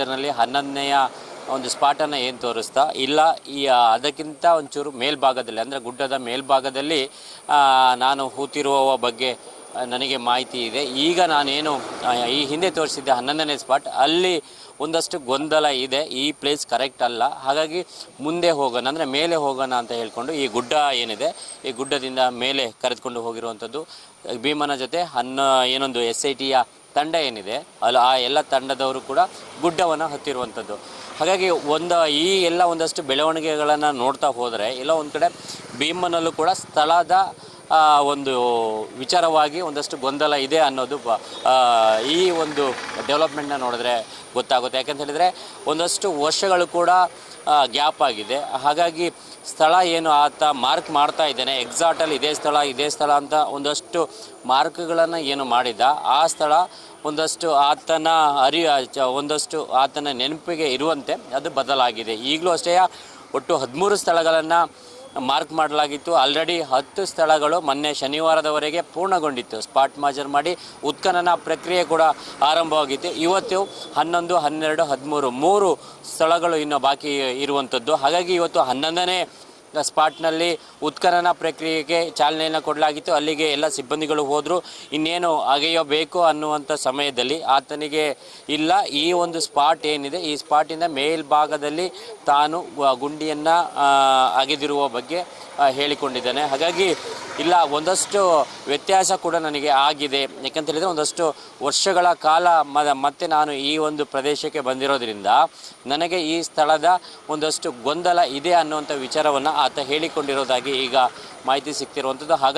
ಮಾಜರ್ನಲ್ಲಿ ಹನ್ನೊಂದನೆಯ ಒಂದು ಸ್ಪಾಟನ್ನು ಏನು ತೋರಿಸ್ತಾ? ಇಲ್ಲ, ಈ ಅದಕ್ಕಿಂತ ಒಂಚೂರು ಮೇಲ್ಭಾಗದಲ್ಲಿ, ಅಂದರೆ ಗುಡ್ಡದ ಮೇಲ್ಭಾಗದಲ್ಲಿ ನಾನು ಹೂತಿರುವ ಬಗ್ಗೆ ನನಗೆ ಮಾಹಿತಿ ಇದೆ. ಈಗ ನಾನೇನು ಈ ಹಿಂದೆ ತೋರಿಸಿದ್ದೆ ಹನ್ನೊಂದನೇ ಸ್ಪಾಟ್ ಅಲ್ಲಿ ಒಂದಷ್ಟು ಗೊಂದಲ ಇದೆ. ಈ ಪ್ಲೇಸ್ ಕರೆಕ್ಟ್ ಅಲ್ಲ. ಹಾಗಾಗಿ ಮುಂದೆ ಹೋಗೋಣ, ಅಂದರೆ ಮೇಲೆ ಹೋಗೋಣ ಅಂತ ಹೇಳ್ಕೊಂಡು ಈ ಗುಡ್ಡ ಏನಿದೆ, ಈ ಗುಡ್ಡದಿಂದ ಮೇಲೆ ಕರೆದುಕೊಂಡು ಹೋಗಿರುವಂಥದ್ದು ಭೀಮನ ಜೊತೆ. ಹನ್ನ, ಏನೊಂದು ಎಸ್ ಐ ಟಿಯ ತಂಡ ಏನಿದೆ, ಅಲ್ಲಿ ಆ ಎಲ್ಲ ತಂಡದವರು ಕೂಡ ಗುಡ್ಡವನ್ನು ಹತ್ತಿರುವಂಥದ್ದು. ಹಾಗಾಗಿ ಒಂದು ಈ ಎಲ್ಲ ಒಂದಷ್ಟು ಬೆಳವಣಿಗೆಗಳನ್ನು ನೋಡ್ತಾ ಹೋದರೆ, ಎಲ್ಲ ಒಂದು ಕಡೆ ಭೀಮನಲ್ಲೂ ಕೂಡ ಸ್ಥಳದ ಒಂದು ವಿಚಾರವಾಗಿ ಒಂದಷ್ಟು ಗೊಂದಲ ಇದೆ ಅನ್ನೋದು ಈ ಒಂದು ಡೆವಲಪ್ಮೆಂಟ್ನ ನೋಡಿದ್ರೆ ಗೊತ್ತಾಗುತ್ತೆ. ಯಾಕಂತ ಹೇಳಿದರೆ ಒಂದಷ್ಟು ವರ್ಷಗಳು ಕೂಡ ಗ್ಯಾಪ್ ಆಗಿದೆ. ಹಾಗಾಗಿ ಸ್ಥಳ ಏನು ಆತ ಮಾರ್ಕ್ ಮಾಡ್ತಾ ಇದ್ದೇನೆ, ಎಕ್ಸಾಕ್ಟಲ್ಲಿ ಇದೇ ಸ್ಥಳ ಇದೇ ಸ್ಥಳ ಅಂತ ಒಂದಷ್ಟು ಮಾರ್ಕ್ಗಳನ್ನು ಏನು ಮಾಡಿದ್ದ ಆ ಸ್ಥಳ ಒಂದಷ್ಟು ಆತನ ಅರಿ ಒಂದಷ್ಟು ಆತನ ನೆನಪಿಗೆ ಇರುವಂತೆ ಅದು ಬದಲಾಗಿದೆ. ಈಗಲೂ ಅಷ್ಟೇ, ಒಟ್ಟು ಹದಿಮೂರು ಸ್ಥಳಗಳನ್ನು ಮಾರ್ಕ್ ಮಾಡಲಾಗಿತ್ತು. ಆಲ್ರೆಡಿ ಹತ್ತು ಸ್ಥಳಗಳು ಮೊನ್ನೆ ಶನಿವಾರದವರೆಗೆ ಪೂರ್ಣಗೊಂಡಿತ್ತು. ಸ್ಪಾಟ್ ಮಾಜರ್ ಮಾಡಿ ಉತ್ಖನನ ಪ್ರಕ್ರಿಯೆ ಕೂಡ ಆರಂಭವಾಗಿತ್ತು. ಇವತ್ತು ಹನ್ನೊಂದು, ಹನ್ನೆರಡು, ಹದಿಮೂರು, ಮೂರು ಸ್ಥಳಗಳು ಇನ್ನು ಬಾಕಿ ಇರುವಂಥದ್ದು. ಹಾಗಾಗಿ ಇವತ್ತು ಹನ್ನೊಂದನೇ ಸ್ಪಾಟ್ನಲ್ಲಿ ಉತ್ಖನನ ಪ್ರಕ್ರಿಯೆಗೆ ಚಾಲನೆಯನ್ನು ಕೊಡಲಾಗಿತ್ತು. ಅಲ್ಲಿಗೆ ಎಲ್ಲ ಸಿಬ್ಬಂದಿಗಳು ಹೋದರು. ಇನ್ನೇನು ಅಗೆಯಬೇಕು ಅನ್ನುವಂಥ ಸಮಯದಲ್ಲಿ ಆತನಿಗೆ ಇಲ್ಲ. ಈ ಒಂದು ಸ್ಪಾಟ್ ಏನಿದೆ, ಈ ಸ್ಪಾಟಿನ ಮೇಲ್ಭಾಗದಲ್ಲಿ ತಾನು ಗುಂಡಿಯನ್ನು ಅಗೆದಿರುವ ಬಗ್ಗೆ ಹೇಳಿಕೊಂಡಿದ್ದಾನೆ. ಹಾಗಾಗಿ ಇಲ್ಲ, ಒಂದಷ್ಟು ವ್ಯತ್ಯಾಸ ಕೂಡ ನನಗೆ ಆಗಿದೆ. ಯಾಕಂತ ಹೇಳಿದರೆ ಒಂದಷ್ಟು ವರ್ಷಗಳ ಕಾಲ ಮತ್ತೆ ನಾನು ಈ ಒಂದು ಪ್ರದೇಶಕ್ಕೆ ಬಂದಿರೋದ್ರಿಂದ ನನಗೆ ಈ ಸ್ಥಳದ ಒಂದಷ್ಟು ಗೊಂದಲ ಇದೆ ಅನ್ನುವಂಥ ವಿಚಾರವನ್ನು ಆತ ಹೇಳಿಕೊಂಡಿರೋದಾಗಿ ಈಗ ಮಾಹಿತಿ ಸಿಗ್ತಿರುವಂಥದ್ದು. ಹಾಗಾಗಿ